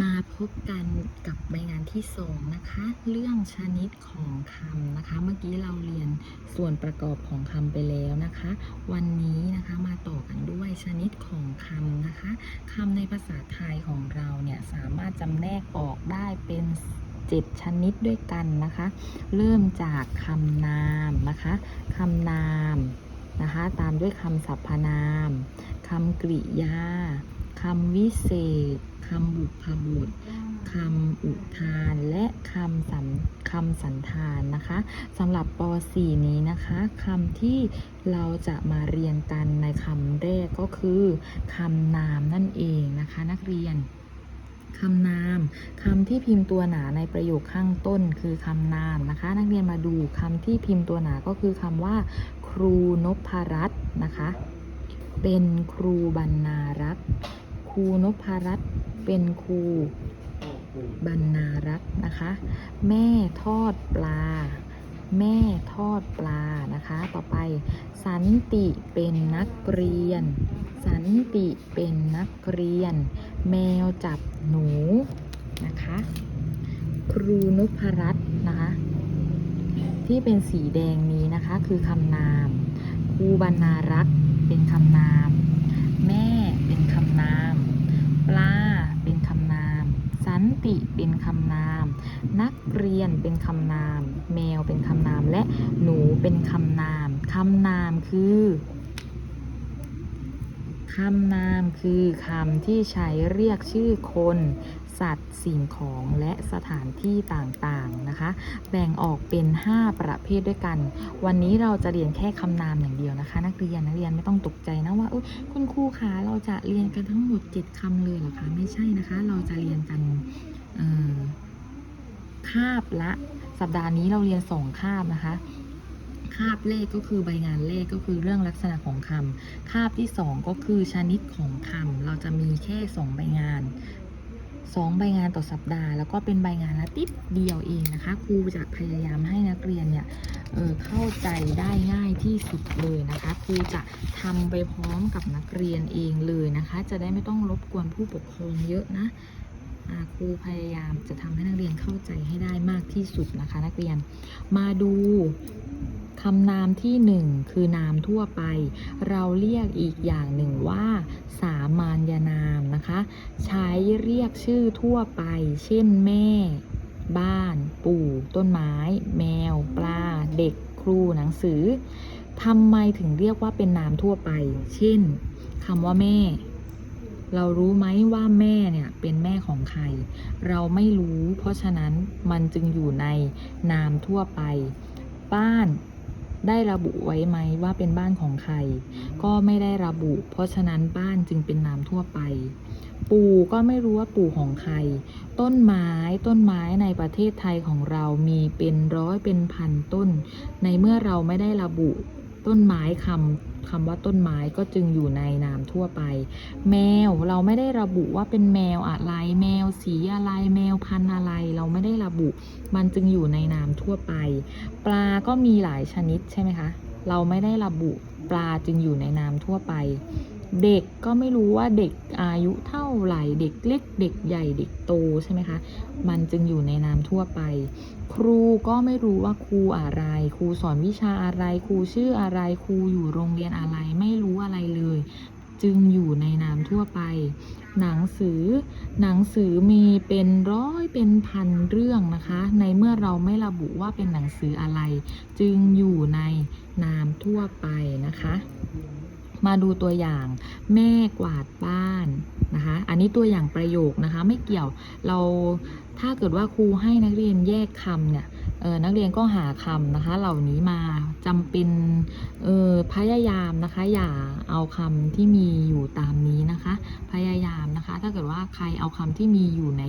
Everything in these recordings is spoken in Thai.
มาพบกันกับใบงานที่สองนะคะ เรื่องชนิดของคำนะคะ เมื่อกี้เราเรียนส่วนประกอบของคำไปแล้วนะคะ วันนี้นะคะมาต่อกันด้วยชนิดของคำนะคะคำในภาษาไทยของเราเนี่ยสามารถจำแนกออกได้เป็นเจ็ดชนิดด้วยกันนะคะ เริ่มจากคำนามนะคะคำนามนะคะ ตามด้วยคำสรรพนามคำกริยา คำวิเศษคำบุพบุตรคำอุทานและคำสันคำสันธานนะคะสำหรับป .4 นี้นะคะคำที่เราจะมาเรียนกันในคำแรกก็คือคำนามนั่นเองนะคะ นักเรียนคำนามคำที่พิมพ์ตัวหนาในประโยคข้างต้นคือคำนามนะคะ นักเรียนมาดูคำที่พิมพ์ตัวหนาก็คือคำว่า ครูนพรัตน์นะคะ เป็นครูบรรณารักษ์ ครูนพรัตน์เป็นครูบรรณารักษ์นะคะ แม่ทอดปลา แม่ทอดปลานะคะ ต่อไป สันติเป็นนักเรียน สันติเป็นนักเรียน แมวจับหนูนะคะ ครูนุพรัตน์นะคะ ที่เป็นสีแดงนี้นะคะคือคำนาม ครูบรรณารักษ์เป็นคำนาม แม่เป็นคำนาม ปลาเป็นคำนาม สันติเป็นคำนาม นักเรียนเป็นคำนาม แมวเป็นคำนามและหนูเป็นคำนามคำนามคือ คำนามคือคำที่ใช้เรียกชื่อคน สัตว์สิ่งของและสถานที่ต่างๆนะคะ แบ่งออกเป็น 5 ประเภทด้วยกัน วันนี้เราจะเรียนแค่คำนามอย่างเดียวนะคะ นักเรียนนักเรียนไม่ต้องตกใจนะว่าคุณครูคะเราจะเรียนกันทั้งหมด 7คำเลยเหรอคะไม่ใช่นะคะ เราจะเรียนกันคาบละ สัปดาห์นี้เราเรียน2คาบนะคะ คาบแรกก็คือใบงานแรกก็คือเรื่องลักษณะของคำคาบที่ 2 ก็คือชนิดของคำเราจะมีแค่ 2 ใบงานสองใบงานต่อสัปดาห์ แล้วก็เป็นใบงานละติดเดียวเองนะคะครูจะพยายามให้นักเรียนเนี่ยเออเข้าใจได้ง่ายที่สุดเลยนะคะครูจะทำไปพร้อมกับนักเรียนเองเลยนะคะ จะได้ไม่ต้องรบกวนผู้ปกครองเยอะนะครูพยายามจะทำให้นักเรียนเข้าใจให้ได้มากที่สุดนะคะ นักเรียนมาดู คำนามที่หนึ่งคือนามทั่วไป เราเรียกอีกอย่างหนึ่งว่า สามัญนามนะคะ ใช้เรียกชื่อทั่วไป เช่นแม่ บ้าน ปู่ ต้นไม้ แมว ปลา เด็ก ครู หนังสือทำไมถึงเรียกว่าเป็นนามทั่วไป เช่นคำว่าแม่ เรารู้ไหมว่าแม่เนี่ยเป็นแม่ของใคร เราไม่รู้ เพราะฉะนั้นมันจึงอยู่ในนามทั่วไป บ้าน ได้ระบุไว้ไหมว่าเป็นบ้านของใคร ก็ไม่ได้ระบุ เพราะฉะนั้นบ้านจึงเป็นนามทั่วไป ปู่ก็ไม่รู้ว่าปู่ของใคร ต้นไม้ต้นไม้ในประเทศไทยของเรามีเป็นร้อยเป็นพันต้น ในเมื่อเราไม่ได้ระบุ ต้นไม้คำ คำว่าต้นไม้ก็จึงอยู่ในนามทั่วไป แมวเราไม่ได้ระบุว่าเป็นแมวอะไร แมวสีอะไร แมวพันธุ์อะไร เราไม่ได้ระบุ มันจึงอยู่ในนามทั่วไป ปลาก็มีหลายชนิดใช่ไหมคะ เราไม่ได้ระบุปลาจึงอยู่ในนามทั่วไป เด็กก็ไม่รู้ว่าเด็กอายุเท่าไหร่ เด็กเล็ก เด็กใหญ่เด็กโตใช่ไหมคะ มันจึงอยู่ในนามทั่วไป ครูก็ไม่รู้ว่าครูอะไร ครูสอนวิชาอะไร ครูชื่ออะไร ครูอยู่โรงเรียนอะไร ไม่รู้อะไรเลย จึงอยู่ในนามทั่วไป หนังสือ หนังสือมีเป็นร้อยเป็นพันเรื่องนะคะ ในเมื่อเราไม่ระบุว่าเป็นหนังสืออะไร จึงอยู่ในนามทั่วไปนะคะ มาดูตัวอย่างแม่กวาดบ้านนะคะ อันนี้ตัวอย่างประโยคนะคะ ไม่เกี่ยวเราถ้าเกิดว่าครูให้นักเรียนแยกคำเนี่ยเออนักเรียนก็หาคำนะคะ เหล่านี้มาจำเป็นเออพยายามนะคะ อย่าเอาคำที่มีอยู่ตามนี้นะคะ พยายามนะคะ ถ้าเกิดว่าใครเอาคำที่มีอยู่ใน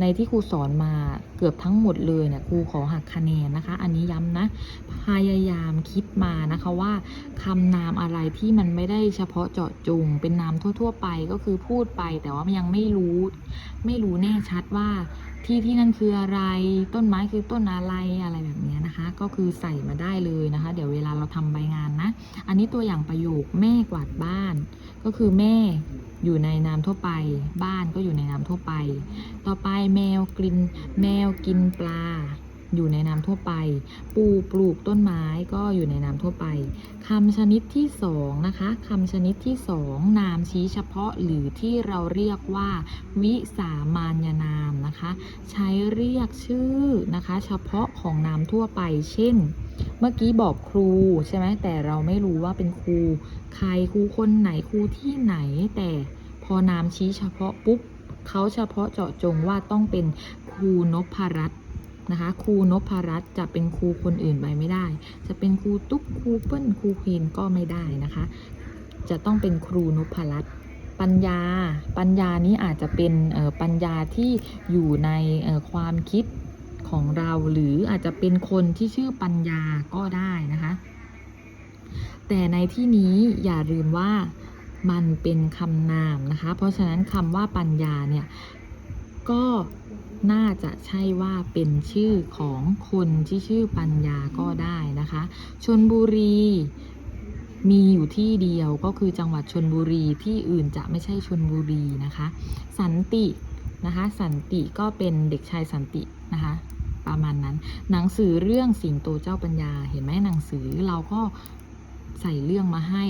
ในที่ครูสอนมาเกือบทั้งหมดเลยเนี่ยครูขอหักคะแนนนะคะ อันนี้ย้ำนะพยายามคิดมานะคะว่าคำนามอะไรที่มันไม่ได้เฉพาะเจาะจง เป็นนามทั่ว ๆ ไปก็คือพูดไป แต่ว่ายังไม่รู้ ไม่รู้แน่ชัดว่าที่ที่นั่นคืออะไร ต้นไม้คือต้นอะไรอะไรแบบนี้นะคะ ก็คือใส่มาได้เลยนะคะ เดี๋ยวเวลาเราทำใบงานนะ อันนี้ตัวอย่างประโยคแม่กวาดบ้าน ก็คือแม่อยู่ในน้ำทั่วไป บ้านก็อยู่ในน้ำทั่วไป ต่อไปแมวกิน แมวกินปลา อยู่ในนามทั่วไป ปูปลูกต้นไม้ก็อยู่ในนามทั่วไปคำชนิดที่สองนะคะคำชนิดที่สองนามชี้เฉพาะหรือที่เราเรียกว่า วิสามาญนามนะคะ ใช้เรียกชื่อนะคะ เฉพาะของนามทั่วไป เช่น เมื่อกี้บอกครูใช่ไหมแต่เราไม่รู้ว่าเป็นครู ใครครูคนไหนครูที่ไหน แต่พอนามชี้เฉพาะปุ๊บเขาเฉพาะเจาะจงว่าต้องเป็นครูนพรัตน์ นะคะครูนพรัตน์จะเป็นครูคนอื่นไปไม่ได้ จะเป็นครูตุ๊กครูเปิ้ลครูควีนก็ไม่ได้นะคะ จะต้องเป็นครูนพรัตน์ปัญญา ปัญญานี้อาจจะเป็นเอ่อปัญญาที่อยู่ในความคิดของเราหรืออาจจะเป็นคนที่ชื่อปัญญาก็ได้นะคะ แต่ในที่นี้อย่าลืมว่ามันเป็นคำนามนะคะ เพราะฉะนั้นคำว่าปัญญาเนี่ยก็ น่าจะใช่ว่าเป็นชื่อของคนที่ชื่อปัญญาก็ได้นะคะชนบุรีมีอยู่ที่เดียวก็คือจังหวัดชนบุรีที่อื่นจะไม่ใช่ชนบุรีนะคะ สันตินะคะ สันติก็เป็นเด็กชายสันตินะคะ ประมาณนั้น หนังสือเรื่องสิงโตเจ้าปัญญา เห็นไหมหนังสือเราก็ใส่เรื่องมาให้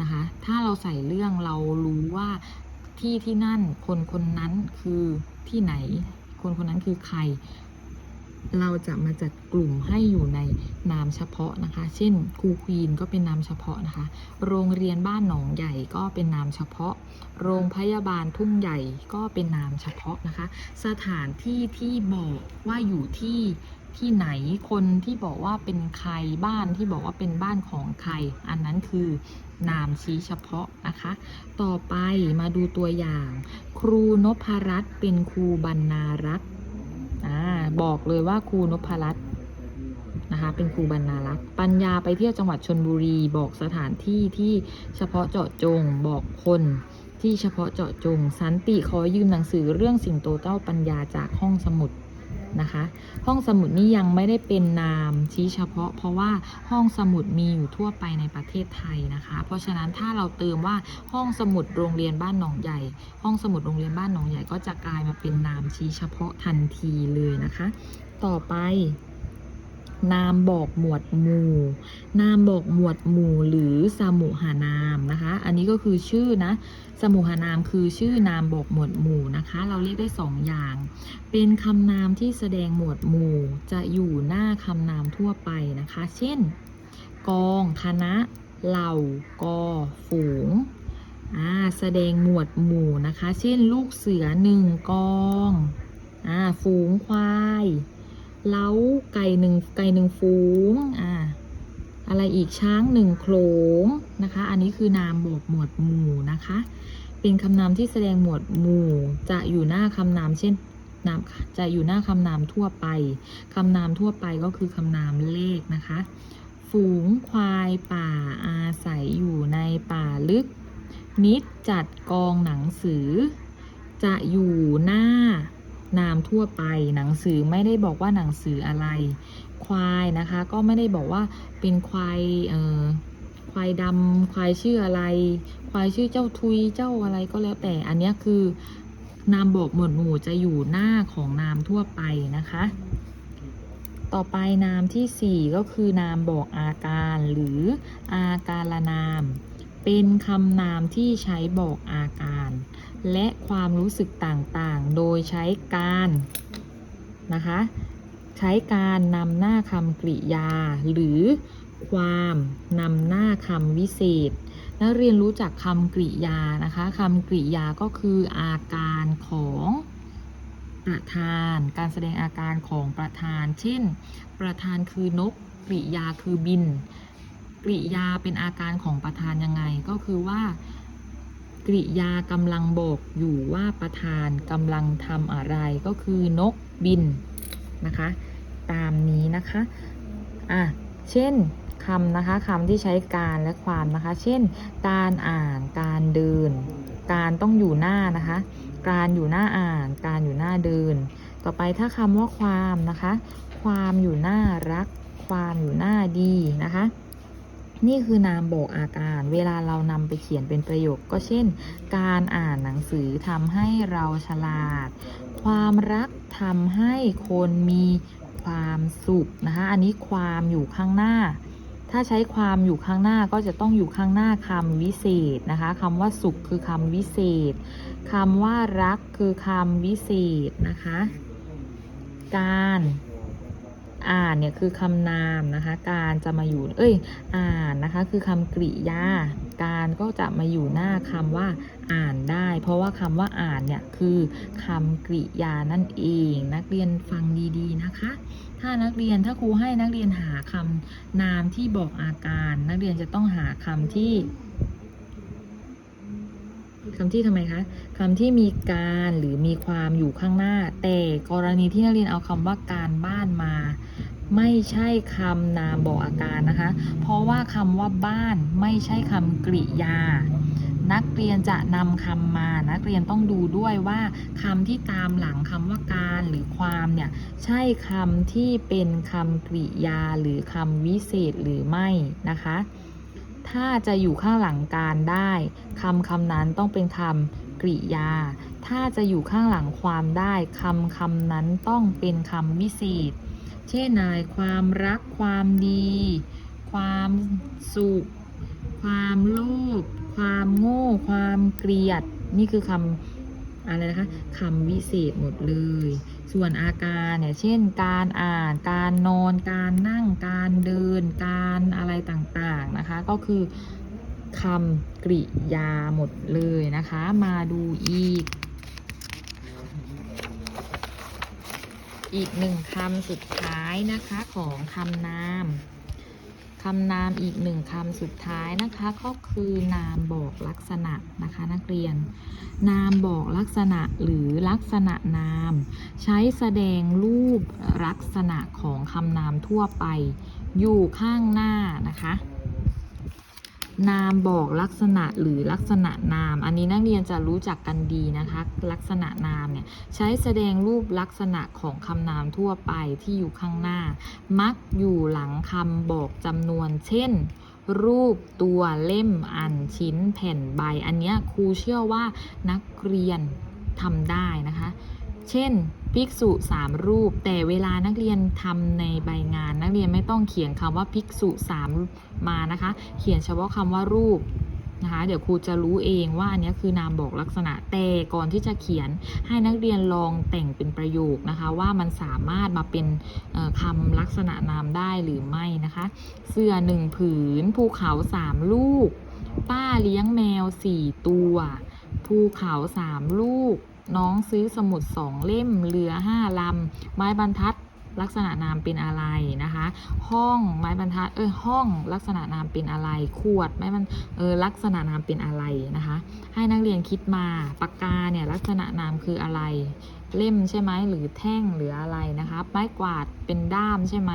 นะคะ ถ้าเราใส่เรื่องเรารู้ว่าที่ที่นั่นคนคนนั้นคือที่ไหน คนคนนั้นคือใคร เราจะมาจัดกลุ่มให้อยู่ในนามเฉพาะนะคะ เช่นครูควีนก็เป็นนามเฉพาะนะคะ โรงเรียนบ้านหนองใหญ่ก็เป็นนามเฉพาะ โรงพยาบาลทุ่งใหญ่ก็เป็นนามเฉพาะนะคะ สถานที่ที่บอกว่าอยู่ที่ ที่ไหนคนที่บอกว่าเป็นใครบ้านที่บอกว่าเป็นบ้านของใคร อันนั้นคือนามชี้เฉพาะนะคะ ต่อไปมาดูตัวอย่าง ครูนพรัตน์เป็นครูบรรณารักษ์บอกเลยว่าครูนพรัตน์นะคะเป็นครูบรรณารักษ์ปัญญาไปเที่ยวจังหวัดชนบุรีบอกสถานที่ที่เฉพาะเจาะจงบอกคนที่เฉพาะเจาะจง สันติขอยืมหนังสือเรื่องสิงโตเต้าปัญญาจากห้องสมุด นะคะ ห้องสมุดนี่ยังไม่ได้เป็นนามชี้เฉพาะ เพราะว่าห้องสมุดมีอยู่ทั่วไปในประเทศไทยนะคะ เพราะฉะนั้นถ้าเราเติมว่าห้องสมุดโรงเรียนบ้านหนองใหญ่ ห้องสมุดโรงเรียนบ้านหนองใหญ่ก็จะกลายมาเป็นนามชี้เฉพาะทันทีเลยนะคะ ต่อไป นามบอกหมวดหมู่ นามบอกหมวดหมู่หรือสมุหานามนะคะ อันนี้ก็คือชื่อนะ สมุหานามคือชื่อนามบอกหมวดหมู่นะคะ เราเรียกได้สองอย่าง เป็นคำนามที่แสดงหมวดหมู่ จะอยู่หน้าคำนามทั่วไปนะคะ เช่น กองคณะ เหล่ากอฝูงอ่าแสดงหมวดหมู่นะคะ เช่น ลูกเสือหนึ่งกองอ่าฝูงควาย เล้าไก่หนึ่งไก่หนึ่งฝูงอ่าอะไรอีกช้างหนึ่งโขลงนะคะ อันนี้คือนามบอกหมวดหมู่นะคะ เป็นคำนามที่แสดงหมวดหมู่ จะอยู่หน้าคำนามเช่นนามจะอยู่หน้าคำนามทั่วไปคำนามทั่วไปก็คือคำนามเลขนะคะ ฝูงควายป่าอาศัยอยู่ในป่าลึก นิดจัดกองหนังสือ จะอยู่หน้า นามทั่วไป หนังสือไม่ได้บอกว่าหนังสืออะไร ควายนะคะ ก็ไม่ได้บอกว่าเป็นควายเอ่อควายดำควายชื่ออะไร ควายชื่อเจ้าทุยเจ้าอะไรก็แล้วแต่อันนี้คือนามบอกหมวดหมู่จะอยู่หน้าของนามทั่วไปนะคะ ต่อไปนามที่ 4 ก็คือนามบอกอาการหรืออาการนาม เป็นคำนามที่ใช้บอกอาการ และความรู้สึกต่างๆ โดยใช้การนะคะ ใช้การนำหน้าคำกริยา หรือความนำหน้าคำวิเศษ นักเรียนรู้จักคำกริยานะคะคำกริยาก็คืออาการของประธาน การแสดงอาการของประธาน เช่น ประธานคือนกกริยาคือบิน กริยาเป็นอาการของประธานยังไงก็คือว่า กริยากำลังบอกอยู่ว่าประธานกำลังทำอะไรก็คือนกบินนะคะ ตามนี้นะคะอะเช่นคำนะคะคำที่ใช้การและความนะคะ เช่น การอ่าน การเดิน การต้องอยู่หน้านะคะ การอยู่หน้าอ่าน การอยู่หน้าเดิน ต่อไปถ้าคำว่าความนะคะ ความอยู่หน้ารัก ความอยู่หน้าดีนะคะ นี่คือนามบอกอาการ เวลาเรานำไปเขียนเป็นประโยค ก็เช่น การอ่านหนังสือทำให้เราฉลาด ความรักทำให้คนมีความสุขนะคะ อันนี้ความอยู่ข้างหน้า ถ้าใช้ความอยู่ข้างหน้าก็จะต้องอยู่ข้างหน้าคำวิเศษนะคะคำว่าสุขคือคำวิเศษคำว่ารักคือคำวิเศษนะคะ การ อ่านเนี่ยคือคำนามนะคะ การจะมาอยู่เอ้ย อ่านนะคะ คือคำกริยา การก็จะมาอยู่หน้าคำว่าอ่านได้ เพราะว่าคำว่าอ่านเนี่ยคือคำกริยานั่นเอง นักเรียนฟังดีๆนะคะ ถ้านักเรียนถ้าครูให้นักเรียนหาคำนามที่บอกอาการ นักเรียนจะต้องหาคำที่คำที่ทำไมคะคำที่มีการหรือมีความอยู่ข้างหน้า แต่กรณีที่นักเรียนเอาคำว่าการบ้านมา ไม่ใช่คำนามบอกอาการนะคะ เพราะว่าคำว่าบ้านไม่ใช่คำกริยา นักเรียนจะนำคำมา นักเรียนต้องดูด้วยว่าคำที่ตามหลังคำว่าการหรือความเนี่ยใช่คำที่เป็นคำกริยาหรือคำวิเศษหรือไม่นะคะ ถ้าจะอยู่ข้างหลังการได้คำคำนั้นต้องเป็นคำกริยา ถ้าจะอยู่ข้างหลังความได้คำคำนั้นต้องเป็นคำวิเศษ เช่นอะไรความรักความดี ความสุข ความโลภความโง่ ความเกลียด นี่คือคำอะไรนะคะคำวิเศษหมดเลย ส่วนอาการเนี่ยเช่น การอ่านการนอน การนั่งการเดิน การอะไรต่างๆนะคะ ก็คือคำกริยาหมดเลยนะคะ มาดูอีก อีกหนึ่งคำสุดท้ายนะคะของคำนามคำนามอีกหนึ่งคำสุดท้ายนะคะก็คือนามบอกลักษณะนะคะนักเรียน นามบอกลักษณะหรือลักษณะนาม ใช้แสดงรูปลักษณะของคำนามทั่วไป อยู่ข้างหน้านะคะ นามบอกลักษณะหรือลักษณะนาม อันนี้นักเรียนจะรู้จักกันดีนะคะ ลักษณะนามเนี่ยใช้แสดงรูปลักษณะของคำนามทั่วไปที่อยู่ข้างหน้า มักอยู่หลังคำบอกจำนวน เช่น รูปตัวเล่มอันชิ้นแผ่นใบ อันนี้ครูเชื่อว่านักเรียนทำได้นะคะ เช่น ภิกษุสามรูป แต่เวลานักเรียนทำในใบงาน นักเรียนไม่ต้องเขียนคำว่าภิกษุสามมานะคะ เขียนเฉพาะคำว่ารูปนะคะ เดี๋ยวครูจะรู้เองว่าอันนี้คือนามบอกลักษณะแต่ก่อนที่จะเขียนให้นักเรียนลองแต่งเป็นประโยคนะคะ ว่ามันสามารถมาเป็นเอ่อคำลักษณะนามได้หรือไม่นะคะ เสื้อหนึ่งผืน ภูเขาสามลูก ป้าเลี้ยงแมวสี่ตัว ภูเขาสามลูก น้องซื้อสมุดสองเล่มเรือห้าลำ ไม้บรรทัดลักษณะนามเป็นอะไรนะคะ ห้องไม้บรรทัดเออห้องลักษณะนามเป็นอะไร ขวดไม้บรรเออลักษณะนามเป็นอะไรนะคะ ให้นักเรียนคิดมาปากกาเนี่ยลักษณะนามคืออะไร เล่มใช่ไหมหรือแท่งหรืออะไรนะคะไม้กวาดเป็นด้ามใช่ไหม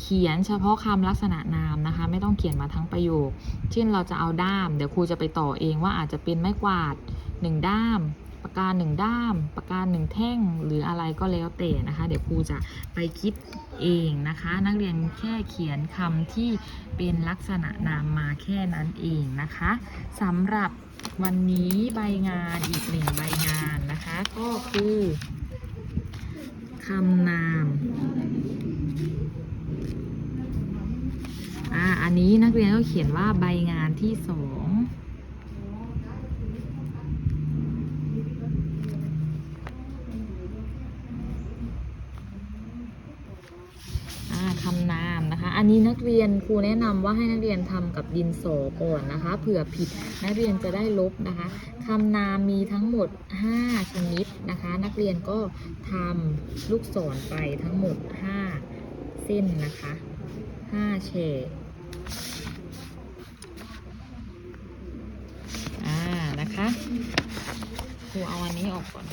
เขียนเฉพาะคำลักษณะนามนะคะ ไม่ต้องเขียนมาทั้งประโยค เช่นเราจะเอาด้าม เดี๋ยวครูจะไปต่อเองว่าอาจจะเป็นไม้กวาดหนึ่งด้ามากกาหนึ่งด้าม ปากกาหนึ่งแท่งหรืออะไรก็แล้วแต่นะคะ เดี๋ยวครูจะไปคิดเองนะคะ นักเรียนแค่เขียนคำที่เป็นลักษณะนามมาแค่นั้นเองนะคะสำหรับวันนี้ใบงานอีกหนึ่งใบงานนะคะ ก็คือคำนามอ่าอันนี้นักเรียนก็เขียนว่าใบงานที่สอง คำนามนะคะ อันนี้นักเรียนครูแนะนำว่าให้นักเรียนทำกับดินสอก่อนนะคะ เผื่อผิดนักเรียนจะได้ลบนะคะคำนามมีทั้งหมด 5 ชนิดนะคะ นักเรียนก็ทำลูกศรไปทั้งหมด 5 เส้นนะคะ 5 เฉดอ่านะคะครูเอาอันนี้ออกก่อน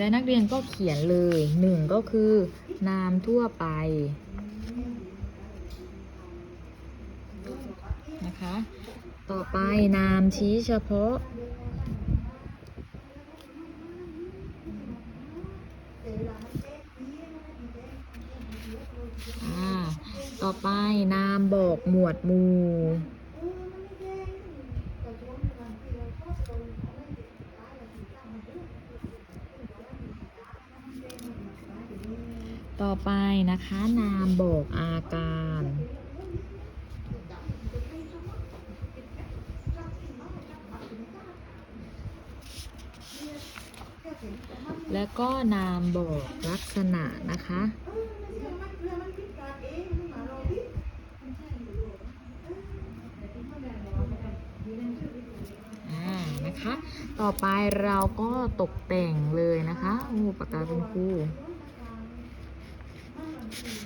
และนักเรียนก็เขียนเลยหนึ่งก็คือนามทั่วไปนะคะ ต่อไปนามชี้เฉพาะ ต่อไปนามบอกหมวดหมู่ ไปนะคะนามบอกอาการ แล้วก็นามบอกลักษณะนะคะอ่านะคะ ต่อไปเราก็ตกแต่งเลยนะคะ โอ้ปากกาคุณครู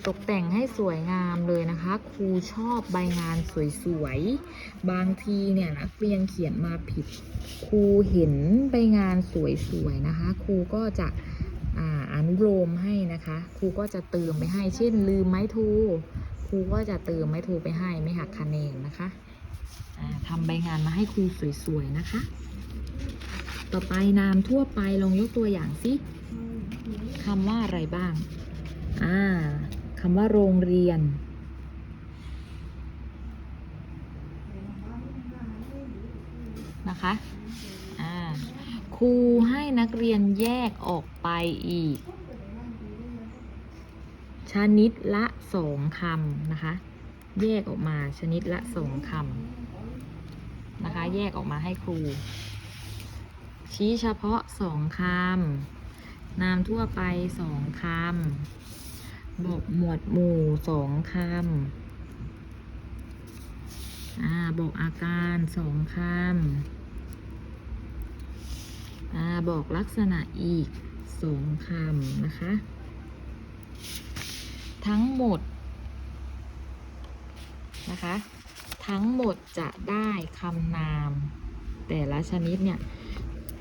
ตกแต่งให้สวยงามเลยนะคะ ครูชอบใบงานสวยๆ บางทีเนี่ยนักเรียนเขียนมาผิด ครูเห็นใบงานสวยๆนะคะ ครูก็จะออนุโลมให้นะคะ ครูก็จะเติมไปให้ เช่น ลืมไม้ทูครูก็จะเติมไม้ทูไปให้ไม่หักคะแนนนะคะอ่าทำใบงานมาให้ครูสวยๆนะคะ ต่อไปนามทั่วไปลองยกตัวอย่างสิคำว่าอะไรบ้าง อ่าคำว่าโรงเรียน นะคะ อ่า ครูให้นักเรียนแยกออกไปอีก ชนิดละสองคำนะคะ แยกออกมาชนิดละสองคำนะคะ แยกออกมาให้ครู ชี้เฉพาะสองคำนามทั่วไปสองคำ บอกหมวดหมู่สองคำอ่าบอกอาการสองคำอ่าบอกลักษณะอีกสองคำนะคะ ทั้งหมดนะคะ ทั้งหมดจะได้คำนาม แต่ละชนิดเนี่ย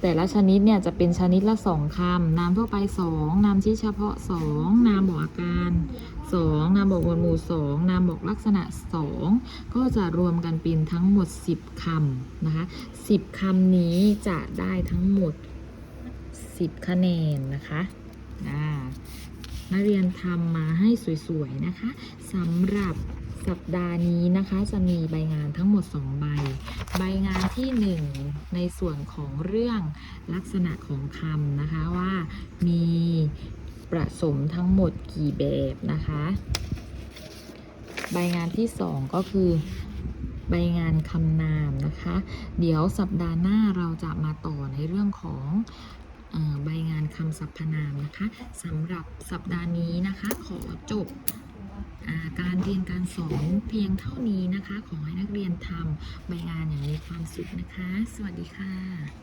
แต่ละชนิดเนี่ยจะเป็นชนิดละสองคำนามทั่วไปสองนามชี้เฉพาะสองนามบอกอาการสองนามบอกหมวดหมู่สองนามบอกลักษณะสองก็จะรวมกันเป็นทั้งหมด 10คำนะคะ10คำนี้จะได้ทั้งหมด 10 คะแนนนะคะอ่านักเรียนทำมาให้สวยๆนะคะสำหรับ สัปดาห์นี้นะคะจะมีใบงานทั้งหมด 2 ใบ ใบงานที่ 1 ในส่วนของเรื่องลักษณะของคำนะคะว่ามีประสมทั้งหมดกี่แบบนะคะ ใบงานที่ 2 ก็คือใบงานคำนามนะคะ เดี๋ยวสัปดาห์หน้าเราจะมาต่อในเรื่องของใบงานคำสรรพนามนะคะสำหรับสัปดาห์นี้นะคะ ขอจบ การเรียนการสอนเพียงเท่านี้นะคะ ขอให้นักเรียนทำใบงานอย่างมีความสุขนะคะ สวัสดีค่ะ